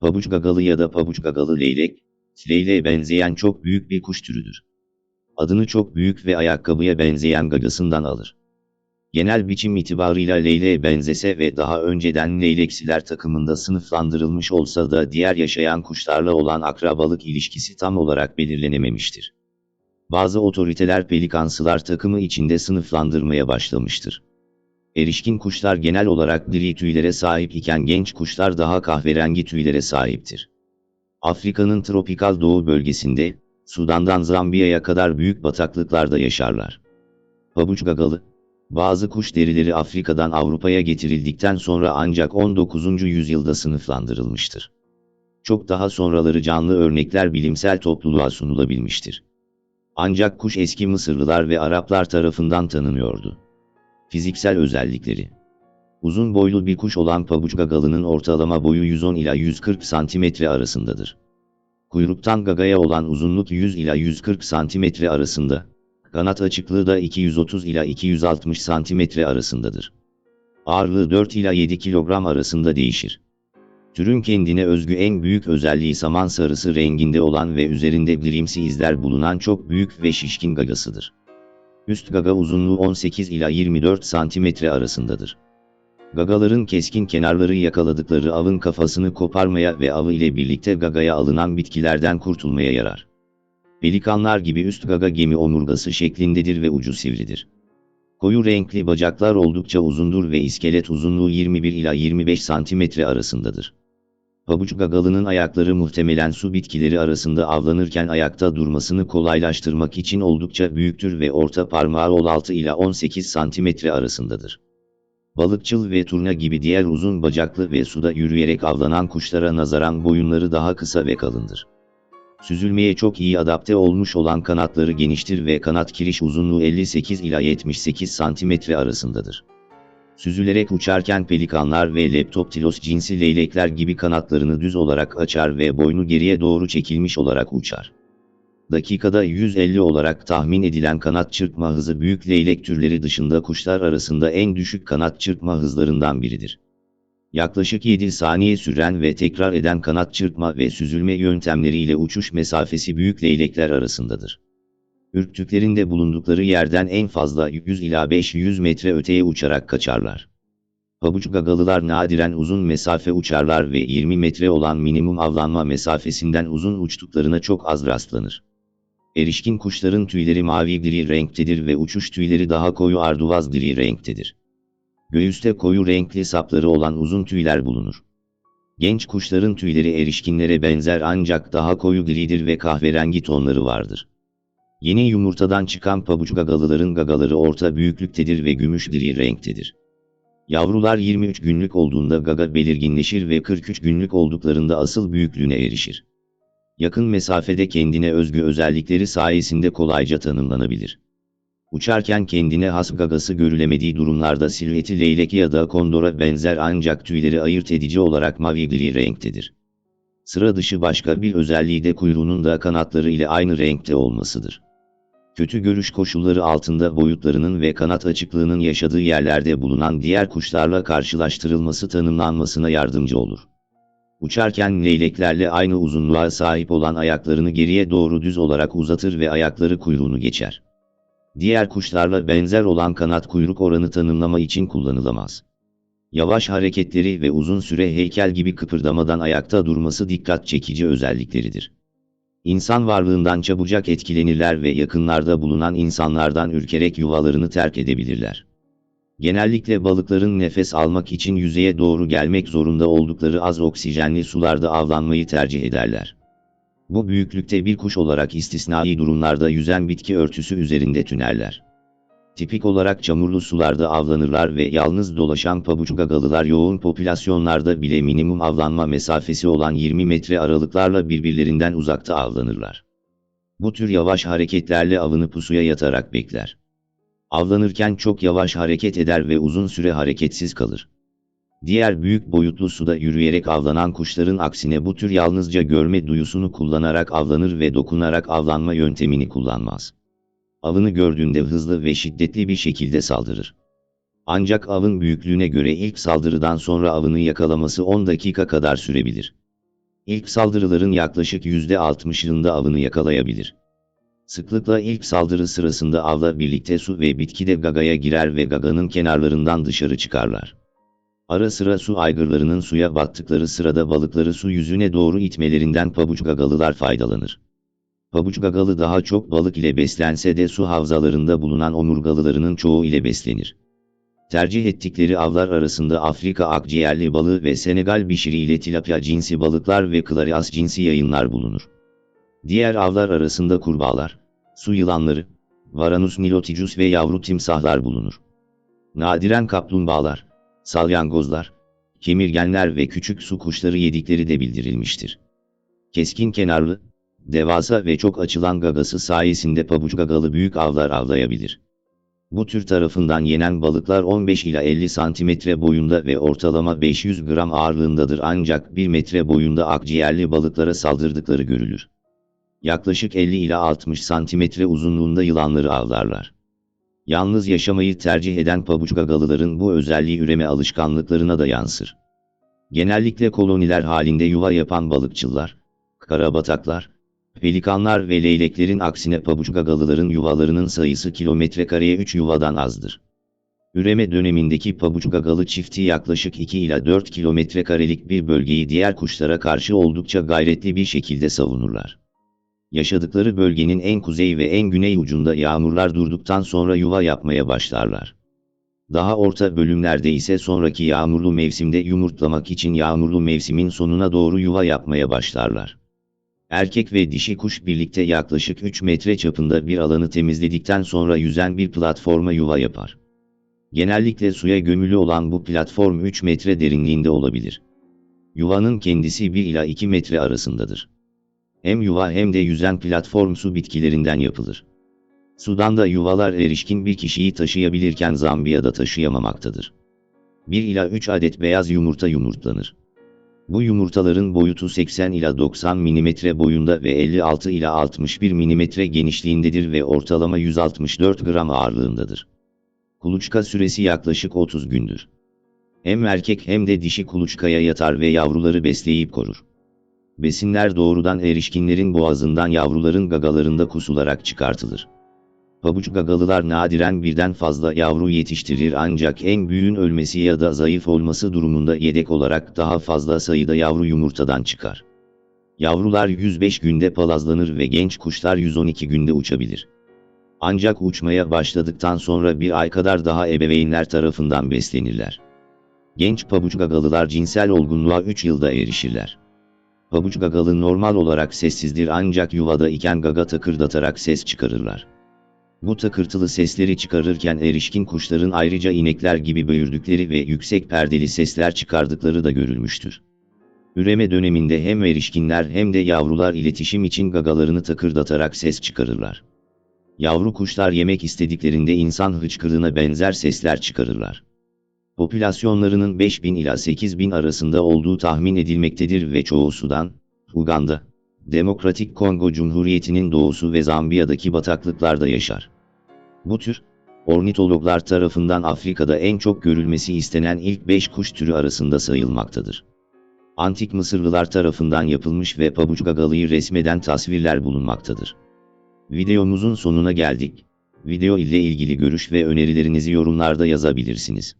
Pabuç gagalı ya da pabuç gagalı leylek, leyleğe benzeyen çok büyük bir kuş türüdür. Adını çok büyük ve ayakkabıya benzeyen gagasından alır. Genel biçim itibarıyla leyleğe benzese ve daha önceden leyleksiler takımında sınıflandırılmış olsa da diğer yaşayan kuşlarla olan akrabalık ilişkisi tam olarak belirlenememiştir. Bazı otoriteler pelikansılar takımı içinde sınıflandırmaya başlamıştır. Erişkin kuşlar genel olarak diri tüylere sahip iken genç kuşlar daha kahverengi tüylere sahiptir. Afrika'nın tropikal doğu bölgesinde, Sudan'dan Zambiya'ya kadar büyük bataklıklarda yaşarlar. Pabuç gagalı, bazı kuş derileri Afrika'dan Avrupa'ya getirildikten sonra ancak 19. yüzyılda sınıflandırılmıştır. Çok daha sonraları canlı örnekler bilimsel topluluğa sunulabilmiştir. Ancak kuş eski Mısırlılar ve Araplar tarafından tanınıyordu. Fiziksel özellikleri Uzun boylu bir kuş olan pabuç gagalının ortalama boyu 110 ila 140 cm arasındadır. Kuyruktan gagaya olan uzunluk 100 ila 140 cm arasında, kanat açıklığı da 230 ila 260 cm arasındadır. Ağırlığı 4 ila 7 kilogram arasında değişir. Türün kendine özgü en büyük özelliği saman sarısı renginde olan ve üzerinde grimsi izler bulunan çok büyük ve şişkin gagasıdır. Üst gaga uzunluğu 18 ila 24 cm arasındadır. Gagaların keskin kenarları yakaladıkları avın kafasını koparmaya ve avı ile birlikte gagaya alınan bitkilerden kurtulmaya yarar. Pelikanlar gibi üst gaga gemi omurgası şeklindedir ve ucu sivridir. Koyu renkli bacaklar oldukça uzundur ve iskelet uzunluğu 21 ila 25 cm arasındadır. Pabuç gagalının ayakları muhtemelen su bitkileri arasında avlanırken ayakta durmasını kolaylaştırmak için oldukça büyüktür ve orta parmağı 16 ila 18 cm arasındadır. Balıkçıl ve turna gibi diğer uzun bacaklı ve suda yürüyerek avlanan kuşlara nazaran boyunları daha kısa ve kalındır. Süzülmeye çok iyi adapte olmuş olan kanatları geniştir ve kanat kiriş uzunluğu 58 ila 78 cm arasındadır. Süzülerek uçarken pelikanlar ve leptoptilos cinsi leylekler gibi kanatlarını düz olarak açar ve boynu geriye doğru çekilmiş olarak uçar. Dakikada 150 olarak tahmin edilen kanat çırpma hızı büyük leylek türleri dışında kuşlar arasında en düşük kanat çırpma hızlarından biridir. Yaklaşık 7 saniye süren ve tekrar eden kanat çırpma ve süzülme yöntemleriyle uçuş mesafesi büyük leylekler arasındadır. Ürktüklerinde bulundukları yerden en fazla 100 ila 500 metre öteye uçarak kaçarlar. Pabuç gagalılar nadiren uzun mesafe uçarlar ve 20 metre olan minimum avlanma mesafesinden uzun uçtuklarına çok az rastlanır. Erişkin kuşların tüyleri mavi gri renktedir ve uçuş tüyleri daha koyu arduvaz gri renktedir. Göğüste koyu renkli sapları olan uzun tüyler bulunur. Genç kuşların tüyleri erişkinlere benzer ancak daha koyu gridir ve kahverengi tonları vardır. Yeni yumurtadan çıkan pabuç gagalıların gagaları orta büyüklüktedir ve gümüş gri renktedir. Yavrular 23 günlük olduğunda gaga belirginleşir ve 43 günlük olduklarında asıl büyüklüğüne erişir. Yakın mesafede kendine özgü özellikleri sayesinde kolayca tanımlanabilir. Uçarken kendine has gagası görülemediği durumlarda silüeti leylek ya da kondora benzer ancak tüyleri ayırt edici olarak mavi gri renktedir. Sıra dışı başka bir özelliği de kuyruğunun da kanatları ile aynı renkte olmasıdır. Kötü görüş koşulları altında boyutlarının ve kanat açıklığının yaşadığı yerlerde bulunan diğer kuşlarla karşılaştırılması tanımlanmasına yardımcı olur. Uçarken leyleklerle aynı uzunluğa sahip olan ayaklarını geriye doğru düz olarak uzatır ve ayakları kuyruğunu geçer. Diğer kuşlarla benzer olan kanat kuyruk oranı tanımlama için kullanılamaz. Yavaş hareketleri ve uzun süre heykel gibi kıpırdamadan ayakta durması dikkat çekici özellikleridir. İnsan varlığından çabucak etkilenirler ve yakınlarda bulunan insanlardan ürkerek yuvalarını terk edebilirler. Genellikle balıkların nefes almak için yüzeye doğru gelmek zorunda oldukları az oksijenli sularda avlanmayı tercih ederler. Bu büyüklükte bir kuş olarak istisnai durumlarda yüzen bitki örtüsü üzerinde tünerler. Tipik olarak çamurlu sularda avlanırlar ve yalnız dolaşan pabuç gagalılar yoğun popülasyonlarda bile minimum avlanma mesafesi olan 20 metre aralıklarla birbirlerinden uzakta avlanırlar. Bu tür yavaş hareketlerle avını pusuya yatarak bekler. Avlanırken çok yavaş hareket eder ve uzun süre hareketsiz kalır. Diğer büyük boyutlu suda yürüyerek avlanan kuşların aksine bu tür yalnızca görme duyusunu kullanarak avlanır ve dokunarak avlanma yöntemini kullanmaz. Avını gördüğünde hızlı ve şiddetli bir şekilde saldırır. Ancak avın büyüklüğüne göre ilk saldırıdan sonra avını yakalaması 10 dakika kadar sürebilir. İlk saldırıların yaklaşık %60'ında avını yakalayabilir. Sıklıkla ilk saldırı sırasında avla birlikte su ve bitkide gagaya girer ve gaganın kenarlarından dışarı çıkarlar. Ara sıra su aygırlarının suya battıkları sırada balıkları su yüzüne doğru itmelerinden pabuç gagalılar faydalanır. Pabuç gagalı daha çok balık ile beslense de su havzalarında bulunan omurgalılarının çoğu ile beslenir. Tercih ettikleri avlar arasında Afrika akciğerli balığı ve Senegal bişiri ile tilapia cinsi balıklar ve klarias cinsi yayınlar bulunur. Diğer avlar arasında kurbağalar, su yılanları, Varanus niloticus ve yavru timsahlar bulunur. Nadiren kaplumbağalar, salyangozlar, kemirgenler ve küçük su kuşları yedikleri de bildirilmiştir. Keskin kenarlı, devasa ve çok açılan gagası sayesinde pabuç gagalı büyük avlar avlayabilir. Bu tür tarafından yenen balıklar 15 ila 50 santimetre boyunda ve ortalama 500 gram ağırlığındadır ancak 1 metre boyunda akciğerli balıklara saldırdıkları görülür. Yaklaşık 50 ila 60 santimetre uzunluğunda yılanları avlarlar. Yalnız yaşamayı tercih eden pabuç gagalıların bu özelliği üreme alışkanlıklarına da yansır. Genellikle koloniler halinde yuva yapan balıkçılar, karabataklar, pelikanlar ve leyleklerin aksine pabuç gagalıların yuvalarının sayısı kilometre kareye 3 yuvadan azdır. Üreme dönemindeki pabuç gagalı çifti yaklaşık 2 ila 4 kilometre karelik bir bölgeyi diğer kuşlara karşı oldukça gayretli bir şekilde savunurlar. Yaşadıkları bölgenin en kuzey ve en güney ucunda yağmurlar durduktan sonra yuva yapmaya başlarlar. Daha orta bölümlerde ise sonraki yağmurlu mevsimde yumurtlamak için yağmurlu mevsimin sonuna doğru yuva yapmaya başlarlar. Erkek ve dişi kuş birlikte yaklaşık 3 metre çapında bir alanı temizledikten sonra yüzen bir platforma yuva yapar. Genellikle suya gömülü olan bu platform 3 metre derinliğinde olabilir. Yuvanın kendisi 1 ila 2 metre arasındadır. Hem yuva hem de yüzen platform su bitkilerinden yapılır. Sudan'da yuvalar erişkin bir kişiyi taşıyabilirken Zambiya'da taşıyamamaktadır. 1 ila 3 adet beyaz yumurta yumurtlanır. Bu yumurtaların boyutu 80 ila 90 mm boyunda ve 56 ila 61 mm genişliğindedir ve ortalama 164 gram ağırlığındadır. Kuluçka süresi yaklaşık 30 gündür. Hem erkek hem de dişi kuluçkaya yatar ve yavruları besleyip korur. Besinler doğrudan erişkinlerin boğazından yavruların gagalarında kusularak çıkartılır. Pabuç gagalılar nadiren birden fazla yavru yetiştirir ancak en büyüğün ölmesi ya da zayıf olması durumunda yedek olarak daha fazla sayıda yavru yumurtadan çıkar. Yavrular 105 günde palazlanır ve genç kuşlar 112 günde uçabilir. Ancak uçmaya başladıktan sonra bir ay kadar daha ebeveynler tarafından beslenirler. Genç pabuç gagalılar cinsel olgunluğa 3 yılda erişirler. Pabuç gagalı normal olarak sessizdir ancak yuvada iken gaga takırdatarak ses çıkarırlar. Bu takırtılı sesleri çıkarırken erişkin kuşların ayrıca inekler gibi böğürdükleri ve yüksek perdeli sesler çıkardıkları da görülmüştür. Üreme döneminde hem erişkinler hem de yavrular iletişim için gagalarını takırdatarak ses çıkarırlar. Yavru kuşlar yemek istediklerinde insan hıçkırığına benzer sesler çıkarırlar. Popülasyonlarının 5000 ila 8000 arasında olduğu tahmin edilmektedir ve çoğu Sudan, Uganda, Demokratik Kongo Cumhuriyeti'nin doğusu ve Zambiya'daki bataklıklarda yaşar. Bu tür, ornitologlar tarafından Afrika'da en çok görülmesi istenen ilk 5 kuş türü arasında sayılmaktadır. Antik Mısırlılar tarafından yapılmış ve pabuç gagalıyı resmeden tasvirler bulunmaktadır. Videomuzun sonuna geldik. Video ile ilgili görüş ve önerilerinizi yorumlarda yazabilirsiniz.